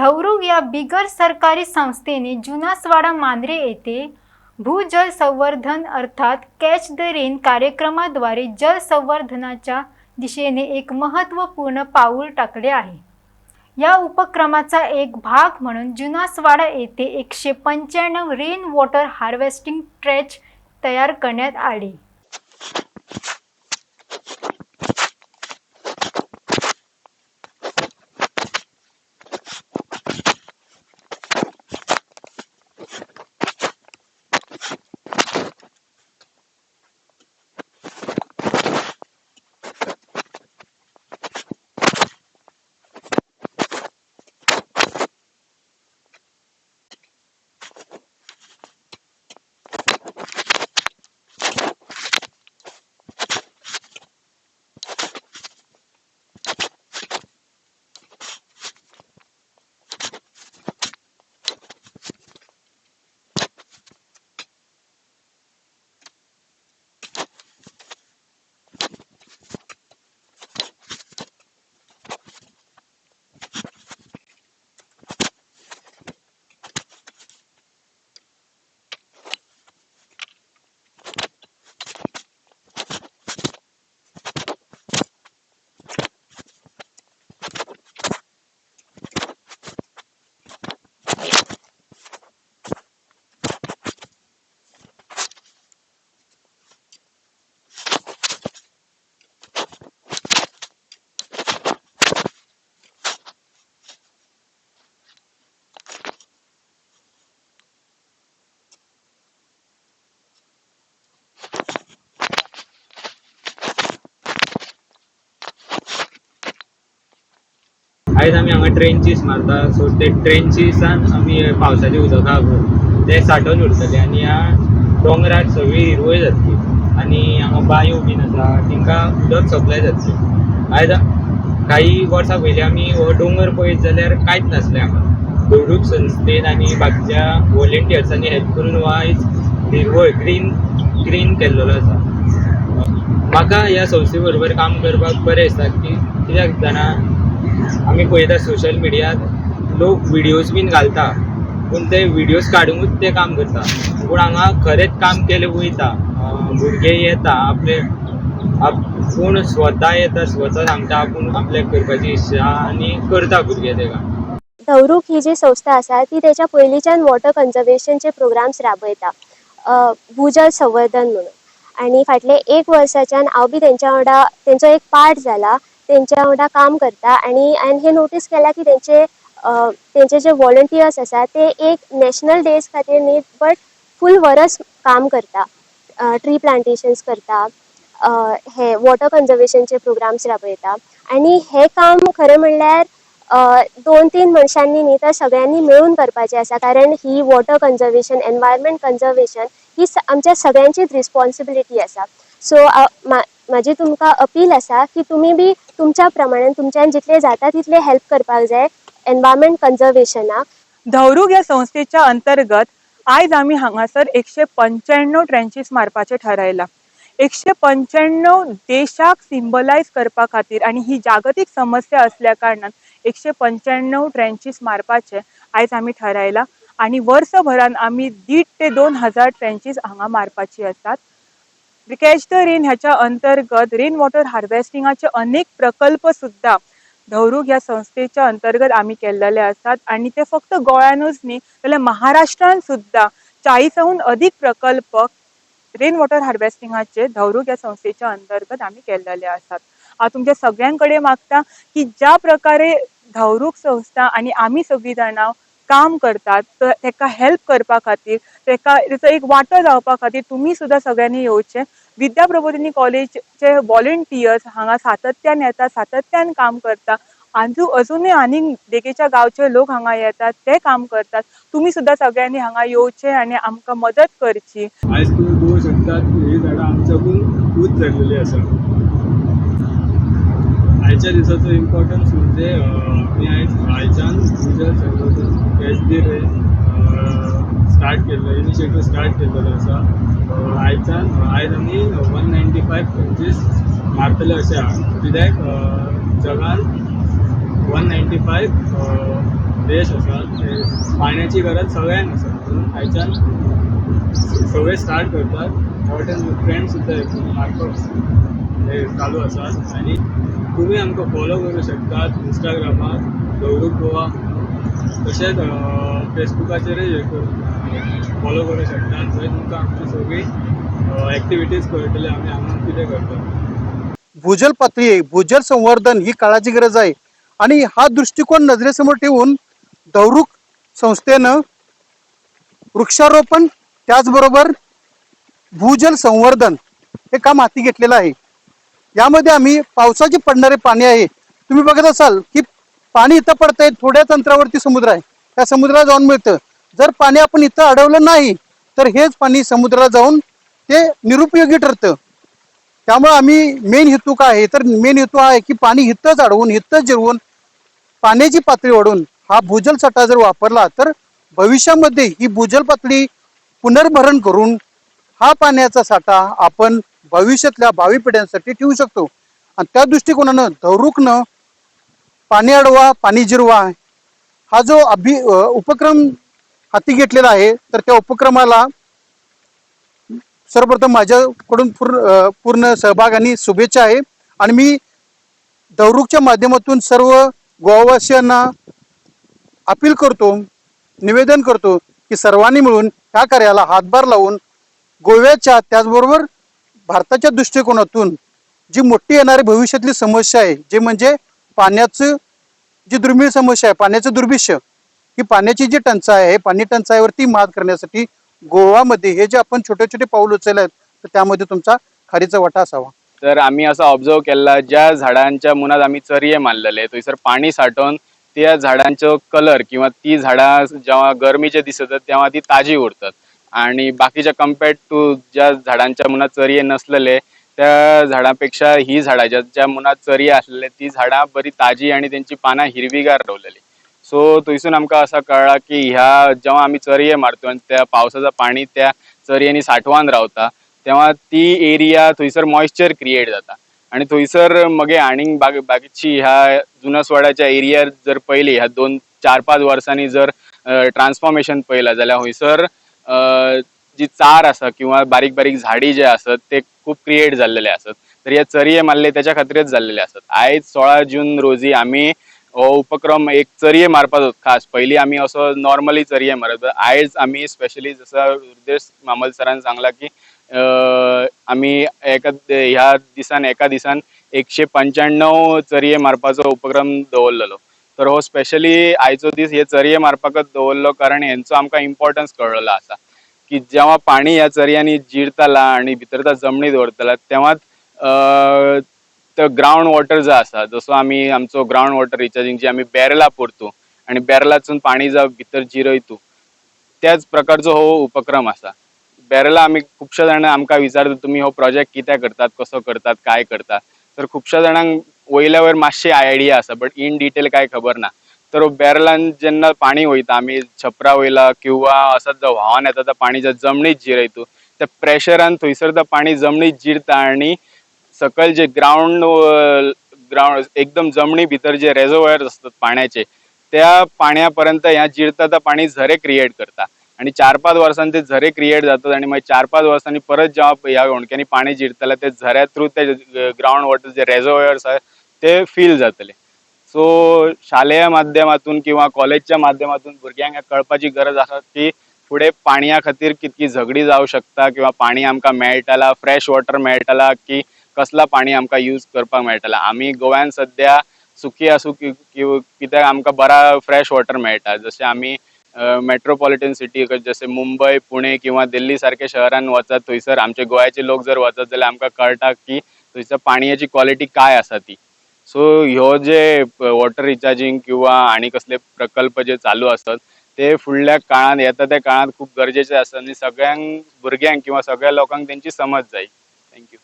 धौरुग या बिगर सरकारी संस्थेने जुनासवाडा मांजरे येथे भूजल संवर्धन अर्थात कॅच द रेन कार्यक्रमाद्वारे जल संवर्धनाच्या दिशेने एक महत्त्वपूर्ण पाऊल टाकले आहे. या उपक्रमाचा एक भाग म्हणून जुनासवाडा येथे एकशे पंच्याण्णव रेन वॉटर हार्वेस्टिंग ट्रॅच तयार करण्यात आले. आयज आमी हांगा ट्रेंचीस मारता सो ते ट्रेंचीसान आमी पावसाचें उदक पळय ते साठोवन उरतले आनी ह्या दोंगरार सगळी हिरवय जातली. आनी हांगा बांयो बीन आसा तांकां उदक सप्लाय जातलें. आयज काही वर्सां पयलीं आमी हो डोंगर पळयत जाल्यार कांयच नासलें हांगा गौरूक संस्थेन आनी बाकीच्या वॉलेंटियर्सांनी हेल्प करून हो आयज हिरवळ ग्रीन ग्रीन केल्लेलो आसा. म्हाका ह्या संस्थे बरोबर काम करपाक बरें दिसता की कित्याक जाणा आमी पळयता सोशल मिडियात लोक विडियोज बीन घालता. पूण ते विडियोज काडूनच ते काम करता. पूण हांगा खरेंच काम केलें वयता. भुरगे येता आपले पूण स्वता येता स्वता सांगता आपूण आपल्याक करपाची इच्छा आनी करता भुरगे ते काम. धवरूक ही जी संस्था आसा ती तेच्या पयलींच्यान वॉटर कन्जर्वेशनचे प्रोग्राम्स राबयता. भूजल संवर्धन म्हणून. आनी फाटले एक वर्साच्यान हांव बी तेंच्या वांगडा तेंचो एक पार्ट जाला तेंच्या वांगडा काम करता आनी हांवें हें नोटीस केलां की तेंचे तेंचे जे वॉलंटियर्स आसा ते एक नॅशनल डेज खातीर न्ही बट फूल वरस काम करता. ट्री प्लांटेशन्स करता. हे वॉटर कन्जर्वेशनचे प्रोग्राम्स राबयता. आनी हें काम खरें म्हणल्यार दोन तीन मनशांनी न्ही तर सगळ्यांनी मिळून करपाचें आसा कारण ही वॉटर कन्जर्वेशन एनवायरमेंट कन्जर्वेशन ही आमच्या सगळ्यांचीच रिस्पॉन्सिबिलिटी आसा. सो म्हाजी तुमकां अपील आसा की तुमी बी तुमच्या प्रमाणान तुमच्यान जितले जाता तितले हेल्प करपाक जाय एनवायरमेंट कन्झर्वेशनाक धवरूग या संस्थेच्या अंतर्गत आयज आमी हांगासर एकशे पंच्याण्णव ट्रेंचीस मारपाचें थारायलां एकशे पंच्याण्णव देशाक सिंबलायज करपा खातीर आनी ही जागतीक समस्या असल्या कारणान एकशे पंच्याण्णव ट्रेंचीस मारपाचे आयज आमी थारायलां आनी वर्सभरान आमी दीड ते दोन हजार ट्रेंचीस हांगा मारपाची आसात. कॅच द रेन ह्याच्या अंतर्गत रेन वॉटर हार्वेस्टिंगाचे अनेक प्रकल्प सुद्धा धवरूक ह्या संस्थेच्या अंतर्गत आमी केल्लेले आसात आणि ते फक्त गोंयानूच न्ही जाल्यार महाराष्ट्रान सुद्धा चाळीसाहून अधिक प्रकल्प रेन वॉटर हार्वेस्टिंगाचे धवरूक ह्या संस्थेच्या अंतर्गत आमी केल्लेले आसात हांव तुमच्या सगळ्यां कडेन मागता की ज्या प्रकारे धवरूग संस्था आणि आमी सगळीं जाणां काम करतात तर तेका हेल्प करपा खातीर तेका तेचो एक वांटो जावपा खातीर तुमी सुद्दां सगळ्यांनी येवचें. विद्या प्रबोधिनी कॉलेजचे व्हॉलेंटियर्स हांगा सातत्यान येता सातत्यान काम करता आजू अजूनय आनीक देगेच्या गांवचे लोक हांगा येतात ते काम करतात. तुमी सुद्दां सगळ्यांनी हांगा येवचे आनी आमकां मदत करची. आयज तुमी पळोवंक शकतात ही झाडां आमच्याकून उंच जाल्लेली आसा आयच्या दिसाचो इम्पॉर्टन्स म्हणजे मी आमी आयज आयच्यान युजर एस बी रे स्टार्ट केल्लो इनिशिएटीव स्टार्ट केल्लेलो आसा आयच्यान आयज आमी वन नायन्टी फायव पंचीस मारतले अशें. आहा कित्याक जगान वन नायन्टी फायव देश आसा ते पाण्याची गरज सगळ्यांक आसा म्हणून आयच्यान सगळे स्टार्ट करतात. हॉटेल फ्रेंड सुद्दां येतात हे चालू आसात आनी तुमी आमकां फॉलो करूं शकतात. इंस्टाग्रामार दवरूक गोवा तशेंच फेसबुकाचेरूय करूं फॉलो करूं शकतात. म्हणजे थंय तुमकां आमची सगळी एक्टिविटीज कळटले आमी हांगा कितें करतात भूजल पातळी भूजल संवर्धन ही काळाची गरज आहे. आणि हा दृष्टिकोन नजरेसमोर ठेवून दौरुक संस्थेनं वृक्षारोपण त्याचबरोबर भूजल संवर्धन हे काम हाती घेतलेलं आहे. यामध्ये आम्ही पावसाचे पडणारे पाणी आहे. तुम्ही बघत असाल की पाणी इथं पडतंय थोड्याच अंतरावरती समुद्र आहे. त्या समुद्राला जाऊन मिळतं. जर पाणी आपण इथं अडवलं नाही तर हेच पाणी समुद्राला जाऊन ते निरुपयोगी ठरतं. त्यामुळे आम्ही मेन हेतू काय आहे? तर मेन हेतू हा आहे की पाणी इथंच अडवून इथंच जिरवून पाण्याची पातळी वाढवून हा भूजल साठा जर वापरला तर भविष्यामध्ये ही भूजल पातळी पुनर्भरण करून हा पाण्याचा साठा आपण भविष्यातल्या भावी पिढ्यांसाठी ठेवू शकतो. आणि त्या दृष्टिकोनानं धौरुकनं पाणी अडवा पाणी जिरवा हा जो अभि उपक्रम हाती घेतलेला आहे तर त्या उपक्रमाला सर्वप्रथम माझ्याकडून पूर्ण पूर्ण सहभाग आणि शुभेच्छा आहे. आणि मी दौरुकच्या माध्यमातून सर्व गोवावासियांना अपील करतो निवेदन करतो की सर्वांनी मिळून ह्या कार्याला हातभार लावून गोव्याच्या त्याचबरोबर भारताच्या दृष्टिकोनातून जी मोठी येणारी भविष्यातली समस्या आहे जे म्हणजे पाण्याचं जी दुर्मिळ समस्या आहे पाण्याचं दुर्भिष्य ही पाण्याची जी टंचाई आहे पाणी टंचाईवरती मात करण्यासाठी गोवामध्ये हे जे आपण छोटे छोटे पाऊल उचलले आहेत तर त्यामध्ये तुमचा खारीचा वाटा असावा. तर आम्ही असं ऑब्झर्व केला ज्या झाडांच्या मुनात आम्ही चरये मानलेले थंयसर पाणी साठवून त्या झाडांचो कलर किंवा ती झाडां जेव्हा गरमीचे दिसत आहेत, तेव्हा ती ताजी उरतात आणि बाकीच्या कम्पेअर्ड टू ज्या झाडांच्या मुनात चरये नसलेले त्या झाडापेक्षा ही झाडा ज्या ज्या मुनात चरये असलेले ती झाडां बरी ताजी आणि त्यांची पानां हिरवीगार रवलेली सो थंयसून आमकां असं कळला की ह्या जेव्हा आम्ही चरये मारतो आणि त्या पावसाचं पाणी त्या चरयेनी साठवान रावता तेव्हा ती एरिया थंयसर मॉइश्चर क्रिएट जाता. आणि थंयसर मगे आनीक बाग बाकीची ह्या जुनसवाड्याच्या एरियार जर पयली ह्या दोन चार पाच वर्सांनी जर ट्रान्सफॉर्मेशन पयला जाल्यार हंयसर जी चार आसा किंवा बारीक बारीक झाडी जे आसत ते खूप क्रिएट जाल्लेले आसत तर हे चरये मारले त्याच्या खातीरच जाल्लेले आसत आयज सोळा जून रोजी आमी हो उपक्रम एक चरये मारपाचो खास पयलीं आमी असो नॉर्मली चरये मारत आयज आमी स्पेशली जसं रुद्रेश मामल सरान सांगला की आमी एका ह्या दिसान एका दिसान एकशे पंच्याण्णव चरये मारपाचो उपक्रम दवरलेलो. तर हो स्पेशली आयचो दीस हे चरये मारपाकच दवरलो कारण हेंचो आमकां इम्पॉर्टन्स कळलेलो आसा की जेव्हा पाणी ह्या चरयांनी जिरतला आणि भितर त्या जमणीत वरतला तेव्हाच तो ग्राउंड वॉटर जो आसा जसो आमी आमचो ग्राउंड वॉटर रिचार्जिंग जी आमी बॅरला पुरतो आणि बॅरलासून पाणी जो भितर जिरयतू त्याच प्रकारचो हो उपक्रम आसा बॅरला आमी खुबश्या जाणां आमकां विचारता तुमी हो प्रोजेक्ट कित्याक करतात कसो करतात काय करतात? तर खुबश्या जाणांक वयल्या वयर मातशी आयडिया आसा बट इन डिटेल काय खबर ना. तर बॅरलान जेन्ना पाणी वयता आमी छपरा वयला किंवा असत जो व्हांवन येता तो पाणी जमनीत जिरयतू. त्या प्रेशरान थंयसर तर पाणी जमनीत जिरता आणि सकयल जे ग्राउंड ग्राउंड एकदम जमनी भितर जे रेजोवायर्स असतात पाण्याचे त्या पाण्यापर्यंत ह्या जिरता तर पाणी झरे क्रिएट करता. आणि चार पाच वर्सांनी ते झरे क्रिएट जातात आणि मागीर चार पाच वर्सांनी परत जेव्हा ह्या होणक्यांनी पाणी जिरतले ते झऱ्या थ्रू ते ग्राउंड वॉटर जे रेजोवायर्स आहेत ते फील जातले सो शालेय माध्यमातून किंवा कॉलेजच्या माध्यमातून भुरग्यांक कळपाची गरज आसा की फुडें पाणया खातीर कितकी झगडी जावं शकता किंवा पाणी आमकां मेळटला फ्रेश वॉटर मेळटला की कसला पाणी आमकां यूज करपाक मेळटला. आमी गोव्यान सद्या सुकी आसूं कित्याक आमकां बरा फ्रेश वॉटर मेळटा. जशें आमी मेट्रोपॉलिटन सिटी जशें मुंबय पुणे किंवा दिल्ली सारख्या शहरान वचत थंयसर आमचे गोंयाचे लोक जर वचत जाल्यार आमकां कळटा की थंयसर पाणयाची क्वॉलिटी काय आसा ती. सो ह्यो जे वॉटर रिचार्जिंग किंवा आनी कसले प्रकल्प जे चालू आसत ते फुडल्या काळात येता त्या काळात खूप गरजेचे आसत आनी सगळ्यांक भुरग्यांक किंवा सगळ्या लोकांक तेंची समज जाय थँक्यू